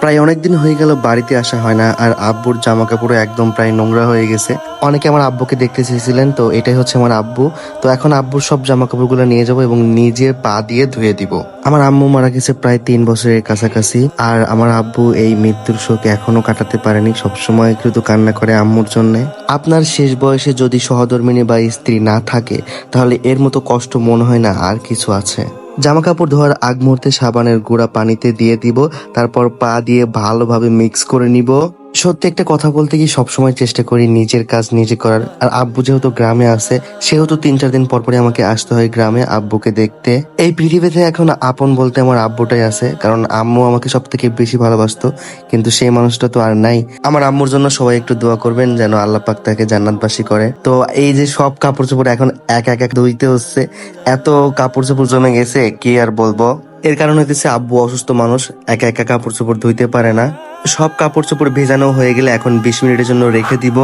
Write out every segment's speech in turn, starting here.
প্রায় অনেকদিন হয়ে গেল বাড়িতে আসা হয় না, আর আব্বুর জামা কাপড়ও একদম প্রায় নোংরা হয়ে গেছে। অনেকে আমার আব্বুকে দেখতে চেয়েছিলেন, তো এটাই হচ্ছে আমার আব্বু। তো এখন আব্বুর সব জামা কাপড়গুলো নিয়ে যাব এবং নিজে পা দিয়ে ধুয়ে দিব। আমার আম্মু মারা গেছে প্রায় তিন বছরের কাছাকাছি, আর আমার আব্বু এই মৃত্যুর শোক এখনও কাটাতে পারেনি, সবসময় কিন্তু কান্না করে আম্মুর জন্য। আপনার শেষ বয়সে যদি সহধর্মিনী বা স্ত্রী না থাকে, তাহলে এর মতো কষ্ট মনে হয় না, আর কিছু আছে। জামা কাপড় ধোয়ার আগ মুহূর্তে সাবানের গুঁড়া পানিতে দিয়ে দিব, তারপর পা দিয়ে ভালোভাবে মিক্স করে নিব। সত্যি একটা কথা বলতে কি সবসময় চেষ্টা করি নিজের কাজ নিজে করার। আর আব্বু যেহেতু গ্রামে আছে, সেহেতু তিন চার দিন পর পরে আমাকে আসতে হয় গ্রামে আব্বুকে দেখতে। এই পৃথিবীতে এখন আপন বলতে আমার আব্বুটাই আছে, কারণ আম্মু আমাকে সব থেকে বেশি ভালোবাসতো, কিন্তু সেই মানুষটা তো আর নাই। আমার আম্মুর জন্য সবাই একটু দোয়া করবেন যেন আল্লাহ পাক তাকে জান্নাতবাসী করে। তো এই যে সব কাপড় চোপড় এখন এক এক এক ধুইতে হচ্ছে, এত কাপড় চোপড় জমে গেছে, কি আর বলব? এর কারণ হইতেছে আব্বু অসুস্থ মানুষ, একা একা কাপড় চোপড় ধুইতে পারে না। সব কাপড় চোপড় ভেজানো হয়ে গেলে এখন বিশ মিনিটের জন্য রেখে দিব।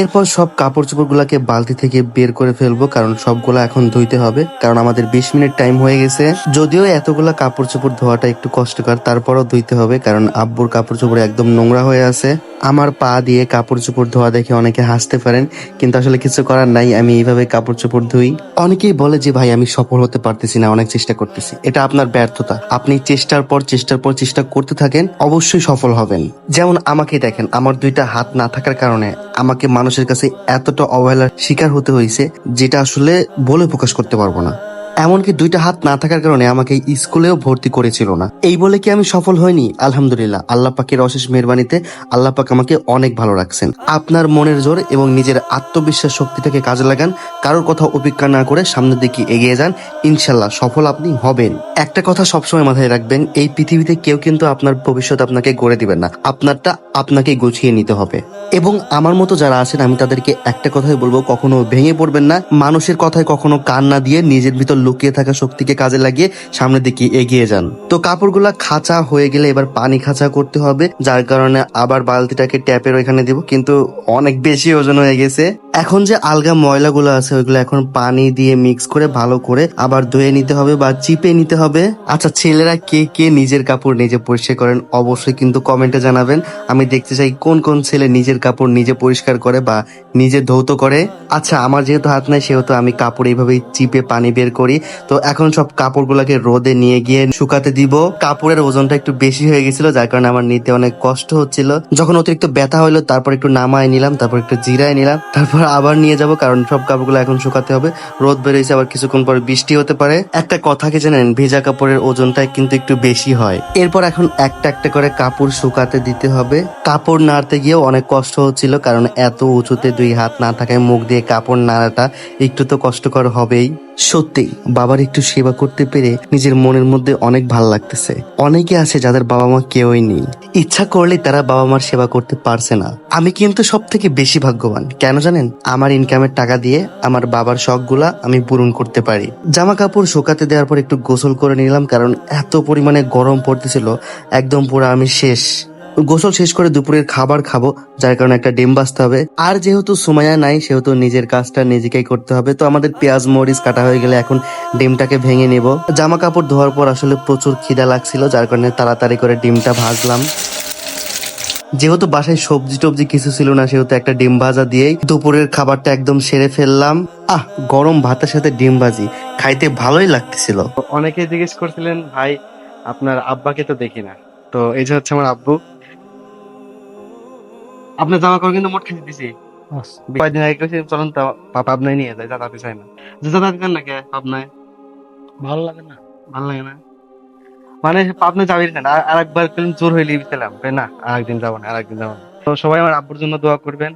এরপর সব কাপড় চোপড়গুলোকে বালতি থেকে বের করে ফেলব, কারণ সবগুলো এখন ধুইতে হবে, কারণ আমাদের বিশ মিনিট টাইম হয়ে গেছে। যদিও এতগুলো কাপড় চোপড় ধোয়াটা একটু কষ্টকর, তারপরও ধুইতে হবে, কারণ আব্বুর কাপড় চোপড় একদম নোংরা হয়ে আছে। আমার পা দিয়ে কাপড় চোপড় ধোয়া দেখে অনেকে হাসতে পারেন, কিন্তু আসলে কিছু করার নাই, আমি এইভাবে কাপড় চোপড় ধুই। অনেকেই বলে যে, ভাই, আমি সফল হতে পারতেছি না, অনেক চেষ্টা করতেছি। এটা আপনার ব্যর্থতা। আপনি চেষ্টার পর চেষ্টার পর চেষ্টা করতে থাকেন, অবশ্যই সফল হবেন। যেমন আমাকে দেখেন, আমার দুইটা হাত না থাকার কারণে আমাকে মানুষের কাছে এতটা অবহেলার শিকার হতে হয়েছে যেটা আসলে বলে প্রকাশ করতে পারব না। এমনকি দুইটা হাত না থাকার কারণে আমাকে স্কুলেও ভর্তি করেছিল না। এই বলে কি আমি সফল হয়নি আলহামদুলিল্লাহ। আল্লাহ পাকের অশেষ মেহরবানিতে আল্লাহ পাক আমাকে অনেক ভালো রাখছেন। আপনার মনের জোর এবং নিজের আত্মবিশ্বাস শক্তিটাকে কাজে লাগান। কারোর কথা উপেক্ষা না করে সামনের দিকে এগিয়ে যান। ইনশাল্লাহ সফল আপনি হবেন। একটা কথা সবসময় মাথায় রাখবেন, এই পৃথিবীতে কেউ কিন্তু আপনার ভবিষ্যৎ আপনাকে গড়ে দিবেন না। আপনারটা আপনাকে গুছিয়ে নিতে হবে। এবং আমার মতো যারা আছেন, আমি তাদেরকে একটা কথাই বলব, কখনো ভেঙে পড়বেন না। মানুষের কথায় কখনো কান না দিয়ে নিজের ভিতর লুকিয়ে থাকা শক্তিকে কাজে লাগিয়ে সামনের দিকে এগিয়ে যান। তো কাপড়গুলা খাঁচা হয়ে গেলে এবার পানি খাঁচা করতে হবে, যার কারণে আবার বালতিটাকে ট্যাপের ওইখানে দিব, কিন্তু অনেক বেশি ওজন হয়ে গেছে। এখন যে আলগা ময়লাগুলো আছে, ওইগুলো এখন পানি দিয়ে মিক্স করে ভালো করে আবার ধুয়ে নিতে হবে বা চিপে নিতে হবে। আচ্ছা ছেলেরা কে কে নিজের কাপড় নিজে পরিষ্কার করেন অবশ্যই কিন্তু কমেন্টে জানাবেন। আমি দেখতে চাই কোন কোন ছেলে নিজের কাপড় নিজে পরিষ্কার করে বা নিজে ধৌত করে। আচ্ছা আমার যেহেতু হাত নাই, সেহেতু আমি কাপড় এইভাবেই চিপে পানি বের করি। তো এখন সব কাপড়গুলোকে রোদে নিয়ে গিয়ে শুকাতে দিব। কাপড়ের ওজনটা একটু বেশি হয়ে গেছিল, যার কারণে আমার নিতে অনেক কষ্ট হচ্ছিল। যখন অতিরিক্ত ব্যথা হলো তারপর একটু নামায় নিলাম, তারপর একটু জিরায় নিলাম, তারপর আবার নিয়ে যাব, কারণ সব কাপড়গুলো এখন শুকাতে হবে। রোদ বেরিয়েছে আবার কিছুক্ষণ পরে বৃষ্টি হতে পারে। একটা কথা কি জানেন, ভেজা কাপড়ের ওজনটা কিন্তু একটু বেশি হয়। এরপর এখন একটা একটা করে কাপড় শুকাতে দিতে হবে। কাপড় নাড়তে গিয়েও অনেক কষ্ট হচ্ছিল, কারণ এত উঁচুতে দুই হাত না থাকায় মুখ দিয়ে কাপড় নাড়াটা একটু তো কষ্টকর হবেই। সত্যি বাবার একটু সেবা করতে পেরে নিজের মনের মধ্যে অনেক ভালো লাগতেছে। অনেকে আছে যাদের বাবা মা কেউই নেই। ইচ্ছা করলে তারা বাবা মার সেবা করতে পারছে না। আমি কিন্তু সব থেকে বেশি ভাগ্যবান। কেন জানেন? আমার ইনকামের টাকা দিয়ে আমার বাবার শখগুলা আমি পূরণ করতে পারি। জামা কাপড় শুকাতে দেওয়ার পর একটু গোসল করে নিলাম কারণ এত পরিমাণে গরম পড়তেছিল, একদম পুরো আমি শেষ। গোসল শেষ করে দুপুরের খাবার খাব, যার কারণে একটা ডিম বাজতে হবে। আর যেহেতু সুমাইয়া নাই, সেহেতু নিজের কাজটা নিজেকেই করতে হবে। তো আমাদের পেঁয়াজ মরিচ কাটা হয়ে গেলে এখন ডিমটাকে ভেঙে নেব। জামা কাপড় ধোয়ার পর আসলে প্রচুর খিদা লাগছিল, যার কারণে তাড়াতাড়ি করে ডিমটা ভাজলাম। যেহেতু বাসায় সবজি টবজি কিছু ছিল না, সেহেতু একটা ডিম ভাজা দিয়েই দুপুরের খাবারটা একদম সেরে ফেললাম। আহ, গরম ভাতের সাথে ডিম ভাজি, খাইতে ভালোই লাগতেছিল। অনেকে জিজ্ঞেস করছিলেন, ভাই, আপনার আব্বাকে তো দেখি না। তো এই যে হচ্ছে আমার আব্বু। আপনার জামা কাপড় কিন্তু মোট খেতে দিছি। কয়েকদিন আগে কেছি চলুন তো নিয়ে যায় দাদা চাই না। যে দাদা না কে পাবনায়? ভালো লাগে না। ভালো লাগে না? মানে পাবনা যাবি না আর একবার জোর হইলে গেছিলাম না আরেকদিন যাব না আরেকদিন যাব না। তো সবাই আমার আব্বুর জন্য দোয়া করবেন।